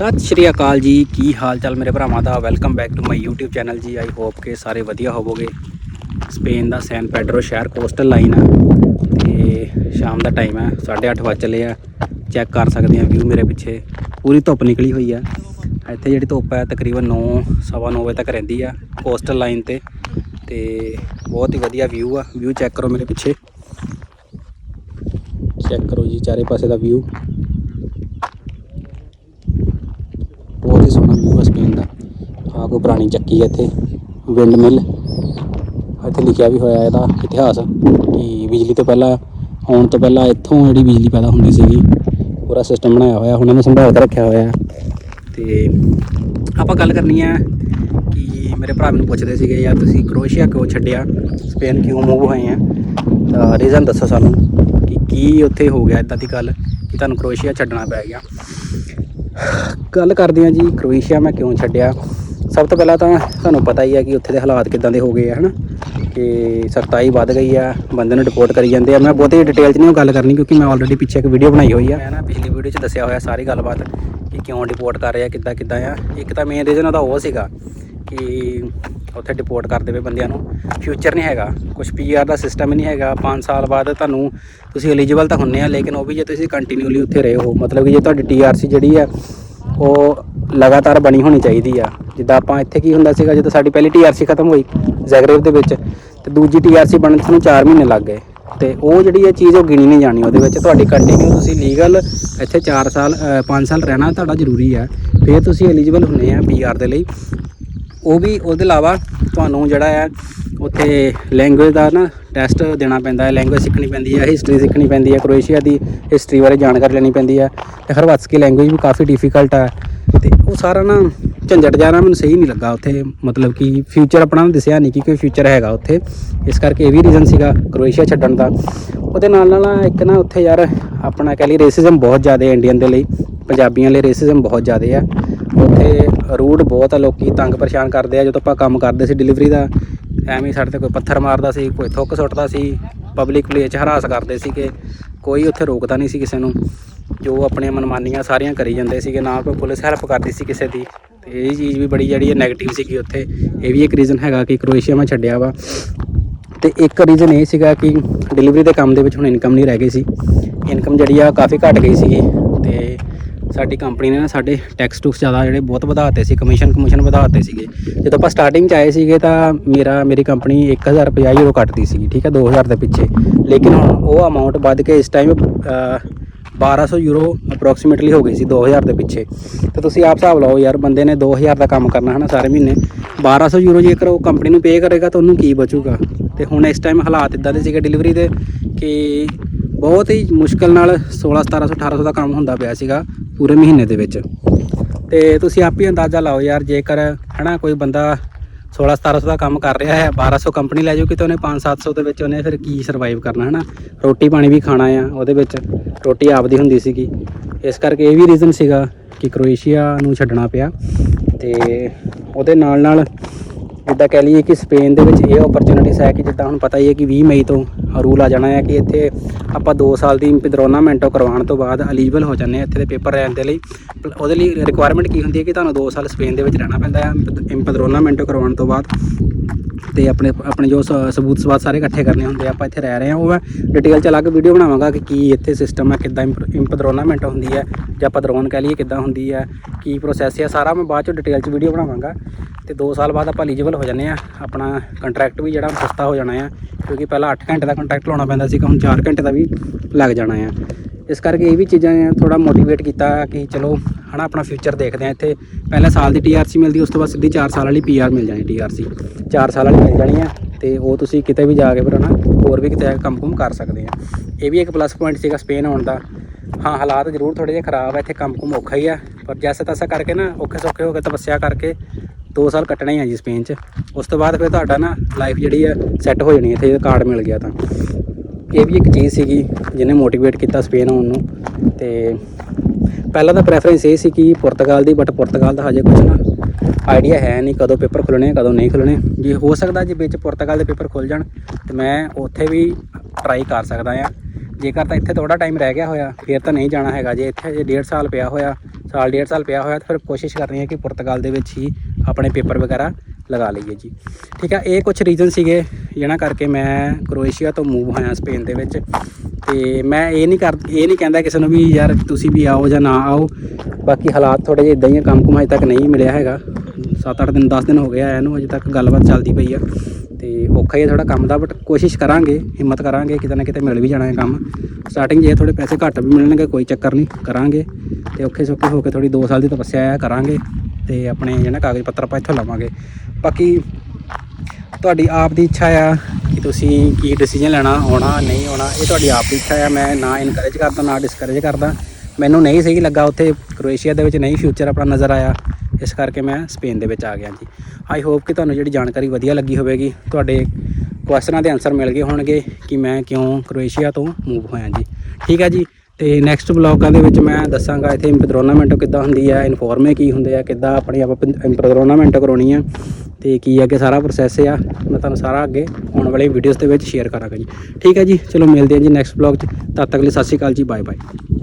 ਸਤਿ ਸ਼੍ਰੀ ਅਕਾਲ ਜੀ, ਕੀ ਹਾਲ ਚਾਲ ਮੇਰੇ ਭਰਾਵਾਂ ਦਾ? Welcome back to my YouTube channel ਜੀ। ਆਈ ਹੋਪ ਕਿ ਸਾਰੇ ਵਧੀਆ ਹੋਵੋਗੇ। ਸਪੇਨ ਦਾ ਸੈਨ ਪੈਡਰੋ ਸ਼ਹਿਰ ਕੋਸਟਲ ਲਾਈਨ ਆ। ਤੇ ਸ਼ਾਮ ਦਾ ਟਾਈਮ ਹੈ 8:30 ਵਜੇ ਚੱਲੇ ਆ। ਚੈੱਕ ਕਰ ਸਕਦੇ ਆ ਵਿਊ ਮੇਰੇ ਪਿੱਛੇ। ਪੂਰੀ ਧੁੱਪ ਨਿਕਲੀ ਹੋਈ ਆ। ਇੱਥੇ ਜਿਹੜੀ ਧੁੱਪ ਹੈ ਤਕਰੀਬਨ 9 ਸਵਾ ਨੌ ਵਜੇ ਤੱਕ ਰਹਿੰਦੀ ਆ ਕੋਸਟਲ ਲਾਈਨ ਤੇ। ਤੇ ਬਹੁਤ ਹੀ ਵਧੀਆ ਵਿਊ ਆ। ਵਿਊ ਚੈੱਕ ਕਰੋ ਮੇਰੇ ਪਿੱਛੇ। ਚੈੱਕ ਕਰੋ ਜੀ, ਚਾਰੇ ਪਾਸੇ ਦਾ ਵਿਊ ਬਹੁਤ ਹੀ ਸੋਹਣਾ ਵਿਊ ਹੈ ਸਪੇਨ ਦਾ ਆਹ ਕੋਈ ਪੁਰਾਣੀ ਚੱਕੀ ਹੈ ਇੱਥੇ ਵਿੰਡ ਮਿਲ ਇੱਥੇ ਲਿਖਿਆ ਵੀ ਹੋਇਆ ਇਹਦਾ ਇਤਿਹਾਸ ਕਿ ਬਿਜਲੀ ਤੋਂ ਪਹਿਲਾਂ, ਆਉਣ ਤੋਂ ਪਹਿਲਾਂ ਇੱਥੋਂ ਜਿਹੜੀ ਬਿਜਲੀ ਪੈਦਾ ਹੁੰਦੀ ਸੀਗੀ, ਪੂਰਾ ਸਿਸਟਮ ਬਣਾਇਆ ਹੋਇਆ ਉਹਨਾਂ ਨੇ ਸੰਭਾਲ ਕੇ ਰੱਖਿਆ ਹੋਇਆ। ਹੈ। ਤੇ ਆਪਾਂ ਗੱਲ ਕਰਨੀ ਹੈ ਕਿ ਮੇਰੇ ਭਰਾ ਮੈਨੂੰ ਪੁੱਛਦੇ ਸੀਗੇ, ਯਾਰ ਤੁਸੀਂ ਕਰੋਸ਼ੀਆ ਕਿਉਂ ਛੱਡਿਆ? ਸਪੇਨ ਕਿਉਂ ਮੂਵ ਹੋਏ ਆ? ਤਾਂ ਰੀਜ਼ਨ ਦੱਸੋ ਸਾਨੂੰ ਕਿ ਕੀ ਉੱਥੇ ਹੋ ਗਿਆ ਇਦਾਂ ਦੀ ਗੱਲ, ਕਿ ਤੁਹਾਨੂੰ ਕਰੋਸ਼ੀਆ ਛੱਡਣਾ ਪੈ ਗਿਆ। ਗੱਲ ਕਰਦੇ ਹਾਂ ਜੀ, ਕ੍ਰੋਏਸ਼ੀਆ ਮੈਂ ਕਿਉਂ ਛੱਡਿਆ? ਸਭ ਤੋਂ ਪਹਿਲਾਂ ਤਾਂ ਤੁਹਾਨੂੰ ਪਤਾ ਹੀ ਹੈ ਕਿ ਉੱਥੇ ਦੇ ਹਾਲਾਤ ਕਿਦਾਂ ਦੇ ਹੋ ਗਏ ਆ, ਹਨਾ? ਕਿ ਸਖਤਾਈ ਵੱਧ ਗਈ ਆ, ਬੰਦੇ ਨੂੰ ਰਿਪੋਰਟ ਕਰੀ ਜਾਂਦੇ ਆ। ਮੈਂ ਬਹੁਤੀ ਡਿਟੇਲ 'ਚ ਨਹੀਂ ਉਹ ਗੱਲ ਕਰਨੀ ਕਿਉਂਕਿ ਮੈਂ ਆਲਰੇਡੀ ਪਿੱਛੇ ਇੱਕ ਵੀਡੀਓ ਬਣਾਈ ਹੋਈ ਆ। ਮੈਂ ਨਾ ਪਿਛਲੀ ਵੀਡੀਓ 'ਚ ਦੱਸਿਆ ਹੋਇਆ ਸਾਰੀ ਗੱਲਬਾਤ ਕਿ ਕਿਉਂ ਰਿਪੋਰਟ ਕਰ ਰਿਹਾ, ਕਿੱਦਾਂ ਕਿੱਦਾਂ ਆ। ਇੱਕ ਤਾਂ ਮੇਨ ਰੀਜ਼ਨ ਉਹਦਾ ਉਹ ਸੀਗਾ ਕਿ ਉੱਥੇ ਡਿਪੋਰਟ ਕਰ ਦੇਵੇ ਬੰਦਿਆਂ ਨੂੰ। ਫਿਊਚਰ ਨਹੀਂ ਹੈਗਾ ਕੁਝ ਪੀਆਰ ਦਾ ਸਿਸਟਮ ਹੀ ਨਹੀਂ ਹੈਗਾ। 5 ਸਾਲ ਬਾਅਦ ਤੁਹਾਨੂੰ ਤੁਸੀਂ ਐਲੀਜੀਬਲ ਤਾਂ ਹੁੰਨੇ ਆ, ਲੇਕਿਨ ਉਹ ਵੀ ਜੇ ਤੁਸੀਂ ਕੰਟੀਨਿਊਲੀ ਉੱਥੇ ਰਹੇ ਹੋ, ਮਤਲਬ ਕਿ ਜੇ ਤੁਹਾਡੀ ਟੀਆਰਸੀ ਜਿਹੜੀ ਆ, ਉਹ ਲਗਾਤਾਰ ਬਣੀ ਹੋਣੀ ਚਾਹੀਦੀ ਆ। ਜਿੱਦਾਂ ਆਪਾਂ ਇੱਥੇ ਕੀ ਹੁੰਦਾ ਸੀਗਾ, ਜਦੋਂ ਸਾਡੀ ਪਹਿਲੀ ਟੀਆਰਸੀ ਖਤਮ ਹੋਈ ਜ਼ੈਗਰੇਬ ਦੇ ਵਿੱਚ, ਤੇ ਦੂਜੀ ਟੀਆਰਸੀ ਬਣਨ 'ਚ ਸਾਨੂੰ 4 ਮਹੀਨੇ ਲੱਗ ਗਏ। ਤੇ ਉਹ ਜਿਹੜੀ ਇਹ ਚੀਜ਼ ਉਹ ਗਿਣੀ ਨਹੀਂ ਜਾਣੀ ਉਹਦੇ ਵਿੱਚ। ਤੁਹਾਡੀ ਕੰਟੀਨਿਊ ਤੁਸੀਂ ਲੀਗਲ ਇੱਥੇ 4 ਸਾਲ 5 ਸਾਲ ਰਹਿਣਾ ਤੁਹਾਡਾ ਜ਼ਰੂਰੀ ਆ। ਫਿਰ ਤੁਸੀਂ ਐਲੀਜੀਬਲ ਹੁੰਨੇ ਆ ਪੀਆਰ ਦੇ ਲਈ। ਉਹ ਵੀ ਉਹਦੇ ਇਲਾਵਾ ਤੁਹਾਨੂੰ ਜਿਹੜਾ ਹੈ ਉੱਥੇ ਲੈਂਗੁਏਜ ਦਾ ਨਾ ਟੈਸਟ ਦੇਣਾ ਪੈਂਦਾ ਹੈ। ਲੈਂਗੁਏਜ ਸਿੱਖਣੀ ਪੈਂਦੀ ਹੈ ਹਿਸਟਰੀ ਸਿੱਖਣੀ ਪੈਂਦੀ ਹੈ ਕ੍ਰੋਏਸ਼ੀਆ ਦੀ ਹਿਸਟਰੀ ਬਾਰੇ ਜਾਣਕਾਰੀ ਲੈਣੀ ਪੈਂਦੀ ਹੈ ਤੇ ਹਰਵਾਤਸਕੀ ਲੈਂਗੁਏਜ ਵੀ ਕਾਫੀ ਡਿਫਿਕਲਟ ਹੈ ਤੇ ਉਹ ਸਾਰਾ ਨਾ ਝੰਜਟ ਜਾਣਾ ਮੈਨੂੰ ਸਹੀ ਨਹੀਂ ਲੱਗਾ ਉੱਥੇ। ਮਤਲਬ ਕਿ ਫਿਊਚਰ ਆਪਣਾ ਦਿਸਿਆ ਨਹੀਂ ਕਿ ਕੋਈ ਫਿਊਚਰ ਹੈਗਾ ਉੱਥੇ। ਇਸ ਕਰਕੇ ਇਹ ਵੀ ਰੀਜ਼ਨ ਸੀਗਾ ਕਰੋਏਸ਼ੀਆ ਛੱਡਣ ਦਾ। ਉਹਦੇ ਨਾਲ ਨਾਲ ਇੱਕ ਨਾ ਉੱਥੇ ਯਾਰ ਆਪਣਾ ਕਹਿ ਲਈ ਰੇਸਿਜ਼ਮ ਬਹੁਤ ਜ਼ਿਆਦਾ ਹੈ ਇੰਡੀਅਨ ਦੇ ਲਈ। ਪੰਜਾਬੀਆਂ ਲਈ ਰੇਸਿਜ਼ਮ ਬਹੁਤ ਜ਼ਿਆਦਾ ਆ। ਉੱਥੇ ਰੂਡ ਬਹੁਤ ਆ, ਲੋਕੀ ਤੰਗ ਪਰੇਸ਼ਾਨ ਕਰਦੇ ਆ। ਜਦੋਂ ਆਪਾਂ ਕੰਮ ਕਰਦੇ ਸੀ ਡਿਲੀਵਰੀ ਦਾ, ਐਵੇਂ ਸਾਡੇ ਤੇ ਕੋਈ ਪੱਥਰ ਮਾਰਦਾ ਸੀ, ਕੋਈ ਥੁੱਕ ਸੁੱਟਦਾ ਸੀ। ਪਬਲਿਕ ਪਲੇਸ 'ਚ ਹਰਾਸ ਕਰਦੇ ਸੀਗੇ। ਕੋਈ ਉੱਥੇ ਰੋਕਦਾ ਨਹੀਂ ਸੀ ਕਿਸੇ ਨੂੰ। ਜੋ ਆਪਣੀਆਂ ਮਨਮਾਨੀਆਂ ਸਾਰੀਆਂ ਕਰੀ ਜਾਂਦੇ ਸੀਗੇ, ਨਾ ਕੋਈ ਪੁਲਿਸ ਹੈਲਪ ਕਰਦੀ ਸੀ ਕਿਸੇ ਦੀ। ਤੇ ਇਹ ਚੀਜ਼ ਵੀ ਬੜੀ ਜਿਹੜੀ ਹੈ ਨੈਗੇਟਿਵ ਸੀਗੀ ਉੱਥੇ। ਇਹ ਵੀ ਇੱਕ ਰੀਜ਼ਨ ਹੈਗਾ ਕਿ ਕਰੋਏਸ਼ੀਆ ਮੈਂ ਛੱਡਿਆ ਵਾ। ਤੇ ਇੱਕ ਰੀਜ਼ਨ ਇਹ ਸੀਗਾ ਕਿ ਡਿਲੀਵਰੀ ਦੇ ਕੰਮ ਦੇ ਵਿੱਚ ਹੁਣ ਇਨਕਮ ਨਹੀਂ ਰਹਿ ਗਈ ਸੀ। ਇਨਕਮ ਜਿਹੜੀ ਆ ਕਾਫੀ ਘਟ ਗਈ ਸੀਗੀ। ਤੇ ਸਾਡੀ ਕੰਪਨੀ ਨੇ ਨਾ ਸਾਡੇ ਟੈਕਸ ਟੂਕਸ ਜ਼ਿਆਦਾ ਜਿਹੜੇ ਬਹੁਤ ਵਧਾਤੇ ਸੀ ਕਮਿਸ਼ਨ ਕਮਿਸ਼ਨ ਵਧਾਤੇ ਸੀਗੇ। ਜਦੋਂ ਆਪਾਂ ਸਟਾਰਟਿੰਗ ਚ ਆਏ ਸੀਗੇ ਤਾਂ ਮੇਰਾ, ਮੇਰੀ ਕੰਪਨੀ 1050 ਯੂਰੋ ਕੱਟਦੀ ਸੀਗੀ, ਠੀਕ ਹੈ 2000 ਦੇ ਪਿੱਛੇ। ਲੇਕਿਨ ਹੁਣ ਉਹ ਅਮਾਉਂਟ ਵੱਧ ਕੇ ਇਸ ਟਾਈਮ 1200 ਯੂਰੋ ਅਪਰੋਕਸੀਮੇਟਲੀ ਹੋ ਗਈ ਸੀ 2000 ਦੇ ਪਿੱਛੇ। ਤੇ ਤੁਸੀਂ ਆਪ ਹਿਸਾਬ ਲਾਓ ਯਾਰ, ਬੰਦੇ ਨੇ 2000 ਦਾ ਕੰਮ ਕਰਨਾ ਹੈ ਨਾ ਸਾਰੇ ਮਹੀਨੇ। 1200 ਯੂਰੋ ਜੇਕਰ ਉਹ ਕੰਪਨੀ ਨੂੰ ਪੇ ਕਰੇਗਾ ਤਾਂ ਉਹਨੂੰ ਕੀ ਬਚੂਗਾ? ਤੇ ਹੁਣ ਇਸ ਟਾਈਮ ਹਾਲਾਤ ਇਦਾਂ ਦੇ ਸੀਗੇ ਡਿਲੀਵਰੀ ਦੇ ਕਿ ਬਹੁਤ ਹੀ ਮੁਸ਼ਕਲ ਨਾਲ 16 1700 1800 ਦਾ ਕੰਮ ਹੁੰਦਾ ਪਿਆ ਸੀਗਾ ਪੂਰੇ ਮਹੀਨੇ ਦੇ ਵਿੱਚ। ਤੇ ਤੁਸੀਂ ਆਪ ਹੀ ਅੰਦਾਜ਼ਾ ਲਾਓ ਯਾਰ, ਜੇਕਰ ਹਨਾ ਕੋਈ ਬੰਦਾ 16 1700 ਦਾ ਕੰਮ ਕਰ ਰਿਹਾ ਹੈ 1200 ਕੰਪਨੀ ਲੈ ਜਾਊਗੀ ਤਾਂ ਉਹਨੇ 5 700 ਦੇ ਵਿੱਚ ਉਹਨੇ ਫਿਰ ਕੀ ਸਰਵਾਈਵ ਕਰਨਾ ਹੈ ਨਾ ਰੋਟੀ ਪਾਣੀ ਵੀ ਖਾਣਾ ਆ ਉਹਦੇ ਵਿੱਚ, ਰੋਟੀ ਆਪਦੀ ਹੁੰਦੀ ਸੀਗੀ। ਇਸ ਕਰਕੇ ਇਹ ਵੀ ਰੀਜ਼ਨ ਸੀਗਾ ਕਿ ਕ੍ਰੋਏਸ਼ੀਆ ਨੂੰ ਛੱਡਣਾ ਪਿਆ ਤੇ ਉਹਦੇ ਨਾਲ ਨਾਲ ਜਿੱਦਾਂ ਕਹਿ ਲਈਏ ਕਿ ਸਪੇਨ ਦੇ ਵਿੱਚ ਇਹ ਓਪਰਚੁਨਿਟੀਜ਼ ਹੈ ਕਿ ਜਿੱਦਾਂ ਹੁਣ ਪਤਾ ਹੀ ਹੈ ਕਿ 20 ਮਈ ਤੋਂ ਰੂਲ ਆ ਜਾਣਾ ਹੈ ਕਿ ਇੱਥੇ ਆਪਾਂ 2 ਸਾਲ ਦੀ ਇੰਪਿਦਰੋਨਾਮੈਂਟੋ ਕਰਵਾਉਣ ਤੋਂ ਬਾਅਦ ਐਲੀਜੀਬਲ ਹੋ ਜਾਂਦੇ ਹਾਂ ਇੱਥੇ ਦੇ ਪੇਪਰ ਲੈਣ ਦੇ ਲਈ। ਪ- ਉਹਦੇ ਲਈ ਰਿਕੁਆਇਰਮੈਂਟ ਕੀ ਹੁੰਦੀ ਹੈ ਕਿ ਤੁਹਾਨੂੰ 2 ਸਾਲ ਸਪੇਨ ਦੇ ਵਿੱਚ ਰਹਿਣਾ ਪੈਂਦਾ ਹੈ ਇੰਪਿਦਰੋਨਾਮੈਂਟੋ ਕਰਵਾਉਣ ਤੋਂ ਬਾਅਦ। ਤੇ ਆਪਣੇ ਆਪਣੇ ਜੋ ਸਬੂਤ ਸਵਾਦ ਸਾਰੇ ਇਕੱਠੇ ਕਰਨੇ ਹੁੰਦੇ ਆ, ਆਪਾਂ ਇੱਥੇ ਰਹਿ ਰਹੇ ਹਾਂ। ਉਹ ਮੈਂ ਡਿਟੇਲ ਚ ਅਲੱਗ ਵੀਡੀਓ ਬਣਾਵਾਂਗਾ ਕਿ ਕੀ ਇੱਥੇ ਸਿਸਟਮ ਹੈ, ਕਿੱਦਾਂ ਇੰਪਦਰੋਨਾਮੈਂਟ ਹੁੰਦੀ ਹੈ, ਜਾਂ ਪਦਰੋਨ ਕਹਿ ਲਈਏ ਕਿੱਦਾਂ ਹੁੰਦੀ ਹੈ, ਕੀ ਪ੍ਰੋਸੈਸ ਹੈ। ਸਾਰਾ ਮੈਂ ਬਾਅਦ ਚ ਡਿਟੇਲ ਚ ਵੀਡੀਓ ਬਣਾਵਾਂਗਾ। ਤੇ 2 ਸਾਲ ਬਾਅਦ ਆਪਾਂ ਐਲੀਜੀਬਲ ਹੋ ਜਾਂਦੇ ਆ। ਆਪਣਾ ਕੰਟਰੈਕਟ ਵੀ ਜਿਹੜਾ ਸਸਤਾ ਹੋ ਜਾਣਾ ਆ, ਕਿਉਂਕਿ ਪਹਿਲਾਂ 8 ਘੰਟੇ ਦਾ ਕੰਟਰੈਕਟ ਲਾਉਣਾ ਪੈਂਦਾ ਸੀ, ਹੁਣ 4 ਘੰਟੇ ਦਾ ਵੀ ਲੱਗ ਜਾਣਾ ਆ। ਇਸ ਕਰਕੇ ਇਹ ਵੀ ਚੀਜ਼ਾਂ ਥੋੜਾ ਮੋਟੀਵੇਟ ਕੀਤਾ ਕਿ ਚਲੋ, ਹਨਾ, ਆਪਣਾ ਫਿਊਚਰ ਦੇਖਦੇ ਆ ਇੱਥੇ। ਪਹਿਲਾਂ ਸਾਲ ਦੀ ਟੀਆਰਸੀ ਮਿਲਦੀ, ਉਸ ਤੋਂ ਬਾਅਦ ਸਿੱਧੀ 4 ਸਾਲ ਵਾਲੀ ਪੀਆਰ ਮਿਲ ਜਾਣੀ ਟੀਆਰਸੀ 4 ਸਾਲ ਵਾਲੀ ਮਿਲ ਜਾਣੀ ਆ, ਤੇ ਉਹ ਤੁਸੀਂ ਕਿਤੇ ਵੀ ਜਾ ਕੇ ਫਿਰ, ਹਨਾ, ਹੋਰ ਵੀ ਕਿਤੇ ਕੰਮ-ਕੁਮ ਕਰ ਸਕਦੇ ਆ। ਇਹ ਵੀ ਇੱਕ ਪਲੱਸ ਪੁਆਇੰਟ ਸੀਗਾ ਸਪੇਨ ਆਉਣ ਦਾ। ਹਾਂ, ਹਾਲਾਤ ਜ਼ਰੂਰ ਥੋੜੇ ਜਿਹੇ ਖਰਾਬ ਆ, ਇੱਥੇ ਕੰਮ-ਕੁਮ ਔਖਾ ਹੀ ਆ। ਪਰ ਜੈਸੇ ਤੈਸਾ ਕਰਕੇ ਨਾ ਔਖੇ ਸੌਖੇ ਹੋ ਕੇ ਤਪੱਸਿਆ ਕਰਕੇ 2 ਸਾਲ ਕੱਟਣੇ ਹੀ ਆ ਜੀ ਸਪੇਨ 'ਚ। ਉਸ ਤੋਂ ਬਾਅਦ ਫਿਰ ਤੁਹਾਡਾ ਨਾ ਲਾਈਫ ਜਿਹੜੀ ਆ ਸੈੱਟ ਹੋ ਜਾਣੀ ਇੱਥੇ ਕਾਰਡ ਮਿਲ ਗਿਆ ਤਾਂ। ਇਹ ਵੀ ਇੱਕ ਚੀਜ਼ ਸੀਗੀ ਜਿਹਨੇ ਮੋਟੀਵੇਟ ਕੀਤਾ ਸਪੇਨ ਆਉਣ ਨੂੰ। ਤੇ ਪਹਿਲਾਂ ਤਾਂ ਪ੍ਰੈਫਰੈਂਸ ਇਹ ਸੀ ਕਿ ਪੁਰਤਗਾਲ ਦੀ ਬਟ ਪੁਰਤਗਾਲ ਦਾ ਹਜੇ ਕੁਝ ਨਾ ਆਈਡੀਆ ਹੈ ਨਹੀਂ ਕਦੋਂ ਪੇਪਰ ਖੁੱਲਣੇ ਕਦੋਂ ਨਹੀਂ ਖੁੱਲਣੇ। ਜੇ ਹੋ ਸਕਦਾ ਜੇ ਵਿੱਚ ਪੁਰਤਗਾਲ ਦੇ ਪੇਪਰ ਖੁੱਲ ਜਾਣ, ਤੇ ਮੈਂ ਉੱਥੇ ਵੀ ਟਰਾਈ ਕਰ ਸਕਦਾ ਆ। ਜੇਕਰ ਤਾਂ ਇੱਥੇ ਥੋੜਾ ਟਾਈਮ ਰਹਿ ਗਿਆ ਹੋਇਆ, ਫਿਰ ਤਾਂ ਨਹੀਂ ਜਾਣਾ ਹੈਗਾ। ਜੇ ਇੱਥੇ ਜੇ 1.5 ਸਾਲ ਪਿਆ ਹੋਇਆ, ਸਾਲ ਡੇਢ ਸਾਲ ਪਿਆ ਹੋਇਆ, ਤਾਂ ਫਿਰ ਕੋਸ਼ਿਸ਼ ਕਰਨੀ ਹੈ ਕਿ ਪੁਰਤਗਾਲ ਦੇ ਵਿੱਚ ਹੀ ਆਪਣੇ ਪੇਪਰ ਵਗੈਰਾ ਲਗਾ ਲਈਏ ਜੀ। ਠੀਕ ਹੈ ਇਹ ਕੁਝ ਰੀਜ਼ਨ ਸੀਗੇ, ਜਿਹਨਾਂ ਕਰਕੇ ਮੈਂ ਕਰੋਏਸ਼ੀਆ ਤੋਂ ਮੂਵ ਹੋਇਆ ਸਪੇਨ ਦੇ ਵਿੱਚ। ਤੇ ਮੈਂ ਇਹ ਨਹੀਂ ਕਰ, ਇਹ ਨਹੀਂ ਕਹਿੰਦਾ ਕਿਸੇ ਨੂੰ ਵੀ ਯਾਰ ਤੁਸੀਂ ਵੀ ਆਓ ਜਾਂ ਨਾ ਆਓ। ਬਾਕੀ ਹਾਲਾਤ ਥੋੜੇ ਜਿਹੇ ਇਦਾਂ ਹੀ ਆ, ਕੰਮ ਕੁਮ ਅਜੇ ਤੱਕ ਨਹੀਂ ਮਿਲਿਆ ਹੈਗਾ। 7-8 ਦਿਨ 10 ਦਿਨ ਹੋ ਗਿਆ ਆਇਆ ਨੂੰ ਅਜੇ ਤੱਕ ਗੱਲਬਾਤ ਚੱਲਦੀ ਪਈ ਆ। ਤੇ ਔਖਾ ਹੀ ਆ ਥੋੜਾ ਕੰਮ ਦਾ ਬਟ ਕੋਸ਼ਿਸ਼ ਕਰਾਂਗੇ, ਹਿੰਮਤ ਕਰਾਂਗੇ, ਕਿਤੇ ਨਾ ਕਿਤੇ ਮਿਲ ਵੀ ਜਾਣਾ ਹੈ ਕੰਮ। ਸਟਾਰਟਿੰਗ ਜੇ ਥੋੜੇ ਪੈਸੇ ਘੱਟ ਵੀ ਮਿਲਣਗੇ, ਕੋਈ ਚੱਕਰ ਨਹੀਂ, ਕਰਾਂਗੇ। ਤੇ ਔਖੇ ਸੌਖੇ ਹੋ ਕੇ ਥੋੜੀ 2 ਸਾਲ ਦੀ ਤਪੱਸਿਆ ਆ, ਕਰਾਂਗੇ। ਤੇ ਆਪਣੇ ਜਿਹੜਾ ਕਾਗਜ਼ ਪੱਤਰ ਆਪਾਂ ਇੱਥੋਂ ਲਵਾਂਗੇ। ਬਾਕੀ ਤੁਹਾਡੀ ਆਪ ਦੀ ਇੱਛਾ ਆ ਕਿ ਤੁਸੀਂ ਕੀ ਡਿਸੀਜਨ ਲੈਣਾ, ਆਉਣਾ, ਨਹੀਂ ਆਉਣਾ, ਇਹ ਤੁਹਾਡੀ ਆਪ ਦੀ ਇੱਛਾ ਆ। ਮੈਂ ਨਾ ਇਨਕਰੇਜ ਕਰਦਾ, ਨਾ ਡਿਸਕਰੇਜ ਕਰਦਾ। ਮੈਨੂੰ ਨਹੀਂ ਸਹੀ ਲੱਗਾ ਉੱਥੇ ਕਰੋਏਸ਼ੀਆ ਦੇ ਵਿੱਚ ਨਹੀਂ ਫਿਊਚਰ ਆਪਣਾ ਨਜ਼ਰ ਆਇਆ। ਇਸ ਕਰਕੇ ਮੈਂ ਸਪੇਨ ਦੇ ਵਿੱਚ ਆ ਗਿਆ ਜੀ। ਆਈ ਹੋਪ ਕਿ ਤੁਹਾਨੂੰ ਜਿਹੜੀ ਜਾਣਕਾਰੀ ਵਧੀਆ ਲੱਗੀ ਹੋਵੇਗੀ। ਤੁਹਾਡੇ ਕੁਐਸਚਨਾਂ ਦੇ ਆਨਸਰ ਮਿਲ ਗਏ ਹੋਣਗੇ ਕਿ ਮੈਂ ਕਿਉਂ ਕਰੋਏਸ਼ੀਆ ਤੋਂ ਮੂਵ ਹੋਇਆ ਜੀ। ਠੀਕ ਹੈ ਜੀ। ਤੇ ਨੈਕਸਟ ਵਲੌਗਾਂ ਦੇ ਵਿੱਚ ਮੈਂ ਦੱਸਾਂਗਾ ਇੱਥੇ ਇੰਪਰੋਨਾਮੈਂਟ ਕਿੱਦਾਂ ਹੁੰਦੀ ਹੈ ਇਨਫੋਰਮੇ ਕੀ ਹੁੰਦੇ ਆ, ਕਿੱਦਾਂ ਆਪਣੀ ਆਪ ਇੰਪਰੋਨਾਮੈਂਟ ਕਰਾਉਣੀ ਆ ਤੇ ਕੀ ਅੱਗੇ ਸਾਰਾ ਪ੍ਰੋਸੈਸ ਆ। ਮੈਂ ਤੁਹਾਨੂੰ ਸਾਰਾ ਅੱਗੇ ਆਉਣ ਵਾਲੇ ਵੀਡੀਓਜ਼ ਦੇ ਵਿੱਚ ਸ਼ੇਅਰ ਕਰਾਂਗਾ ਜੀ। ਠੀਕ ਹੈ ਜੀ, ਚਲੋ ਮਿਲਦੇ ਹਾਂ ਜੀ ਨੈਕਸਟ ਵਲੌਗ 'ਚ। ਤਦ ਤੱਕ ਲਈ ਸਤਿ ਸ਼੍ਰੀ ਅਕਾਲ ਜੀ ਬਾਏ ਬਾਏ